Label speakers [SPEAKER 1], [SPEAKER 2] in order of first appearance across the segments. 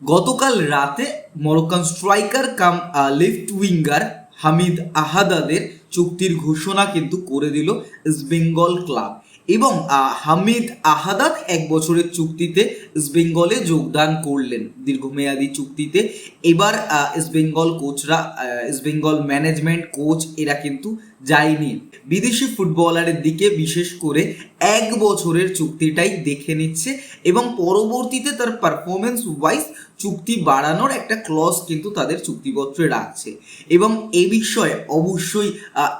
[SPEAKER 1] গতকাল রাতে Moroccan striker cum left winger Hamid আহাদাদের চুক্তির ঘোষণা কিন্তু করে দিল ইস্ট বেঙ্গল ক্লাব। এবং হামিদ আহাদাদ এক বছরের চুক্তিতে ইস্টবেঙ্গলে যোগদান করলেন। দীর্ঘমেয়াদী চুক্তিতে। এবার ইস্টবেঙ্গল কোচরা ইস্টবেঙ্গল ম্যানেজমেন্ট কোচ এরা কিন্তু যায়নি। বিদেশি ফুটবলারের দিকে বিশেষ করে এক বছরের চুক্তিটাই দেখে নিচ্ছে এবং পরবর্তীতে তার পারফরমেন্স ওয়াইজ চুক্তি বাড়ানোর একটা ক্লজ কিন্তু তাদের চুক্তিপত্রে রাখছে। এবং এ বিষয়ে অবশ্যই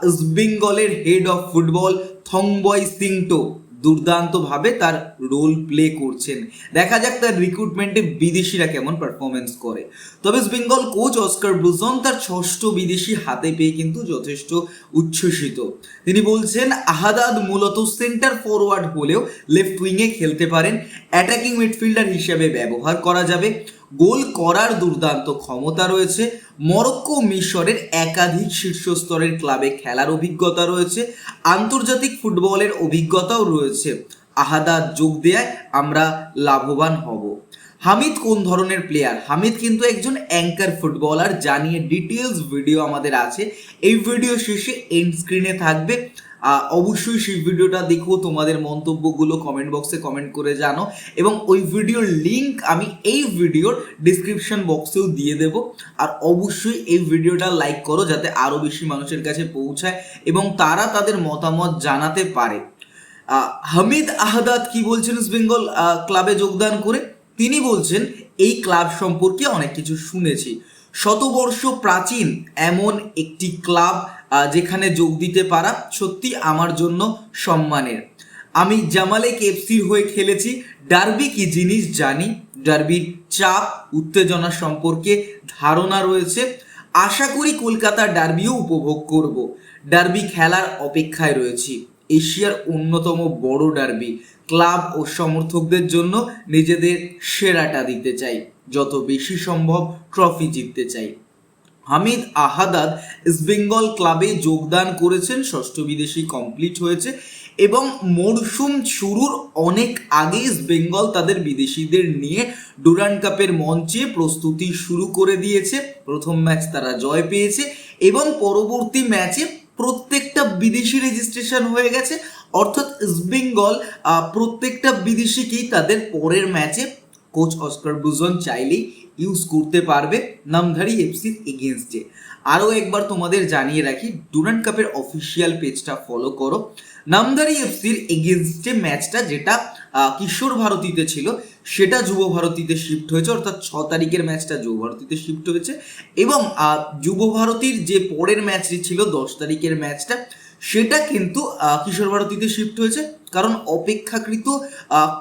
[SPEAKER 1] ইস্টবেঙ্গলের head of football Thangboi Singto দুর্দান্তভাবে তার রোল প্লে করছেন। দেখা যাক তার রিক্রুটমেন্টে বিদেশিরা কেমন পারফরমেন্স করে। তবে বেঙ্গল কোচ অস্কার ব্রুজন তার ষষ্ঠ বিদেশি হাতে পেয়ে কিন্তু যথেষ্ট উচ্ছ্বসিত। তিনি বলছেন, আহাদাদ মূলত সেন্টার ফরওয়ার্ড হলেও লেফট উইংয়ে খেলতে পারেন। অ্যাটাকিং মিডফিল্ডার হিসেবে ব্যবহার করা যাবে। গোল করার দুর্দান্ত ক্ষমতা রয়েছে। মরক্কো মিশরের একাধিক শীর্ষস্তরের ক্লাবে খেলার অভিজ্ঞতা রয়েছে। আন্তর্জাতিক ফুটবলের অভিজ্ঞতাও রয়েছে। আহাদা যোগ দেয়ায় আমরা লাভবান হব। হামিদ কোন ধরনের প্লেয়ার হামিদ কিন্তু একজন অ্যাঙ্কার ফুটবলার যা নিয়ে ডিটেলস ভিডিও আমাদের আছে। এই ভিডিও শেষে এন্ড স্ক্রিনে থাকবে। অবশ্যই সেই ভিডিওটা দেখো, তোমাদের মন্তব্যগুলো কমেন্ট বক্সে কমেন্ট করে জানো। এবং ওই ভিডিওর লিংক আমি এই ভিডিওর ডিসক্রিপশন বক্সেও দিয়ে দেব। আর অবশ্যই এই ভিডিওটা লাইক করো, যাতে আরও বেশি মানুষের কাছে পৌঁছায় এবং তারা তাদের মতামত জানাতে পারে। হামিদ আহাদাদ কি বলছেন ইস্ট বেঙ্গল ক্লাবে যোগদান করে? তিনি বলছেন, এই ক্লাব সম্পর্কে অনেক কিছু শুনেছি। শতবর্ষ প্রাচীন এমন একটি ক্লাব যেখানে যোগ দিতে পারা সত্যি আমার জন্য সম্মানের। আমি জামালেক এফসির হয়ে খেলেছি। ডার্বি কি জিনিস জানি। ডার্বির চাপ, উত্তেজনা সম্পর্কে ধারণা রয়েছে। আশা করি কলকাতা ডার্বিও উপভোগ করব। ডার্বি খেলার অপেক্ষায় রয়েছি। এশিয়ার অন্যতম বড় ডার্বি। ক্লাব ও সমর্থকদের জন্য নিজেদের সেরাটা দিতে চাই। যত বেশি সম্ভব ট্রফি জিততে চাই। হামিদ আহাদাদ ইস্টবেঙ্গল ক্লাবে যোগদান করেছেন, ষষ্ঠ বিদেশি কমপ্লিট হয়েছে এবং মরশুম শুরুর অনেক আগে ইস্টবেঙ্গল তাদের বিদেশিদের নিয়ে ডুরান কাপের মঞ্চে প্রস্তুতি শুরু করে দিয়েছে। প্রথম ম্যাচ তারা জয় পেয়েছে এবং পরবর্তী ম্যাচে প্রত্যেকটা বিদেশি রেজিস্ট্রেশন হয়ে গেছে। অর্থাৎ ইস্টবেঙ্গল প্রত্যেকটা বিদেশিকেই তাদের পরের ম্যাচে কোচ অস্কার বুজন চাইলেই ইউজ করতে পারবে নামধারী এফসির এগেনস্টে আরও একবার তোমাদের জানিয়ে রাখি ডুরান্ট কাপের অফিসিয়াল পেজটা ফলো করো। নামধারী এফসির এগেনস্টে ম্যাচটা যেটা কিশোর ভারতীতে ছিল, সেটা যুব ভারতীতে শিফট হয়েছে, অর্থাৎ ছ তারিখের ম্যাচটা যুব ভারতীতে শিফট হয়েছে। এবং যুব ভারতীর যে পরের ম্যাচটি ছিল দশ তারিখের ম্যাচটা সেটা কিন্তু কিশোর ভারতীতে শিফট হয়েছে। কারণ অপেক্ষাকৃত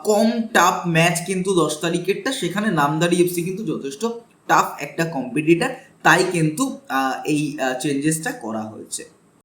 [SPEAKER 1] কম টাফ ম্যাচ কিন্তু দশ তারিখেরটা, সেখানে নামদারি এফসি কিন্তু যথেষ্ট টাফ একটা কম্পিটিটার তাই কিন্তু এই চেঞ্জেসটা করা হয়েছে।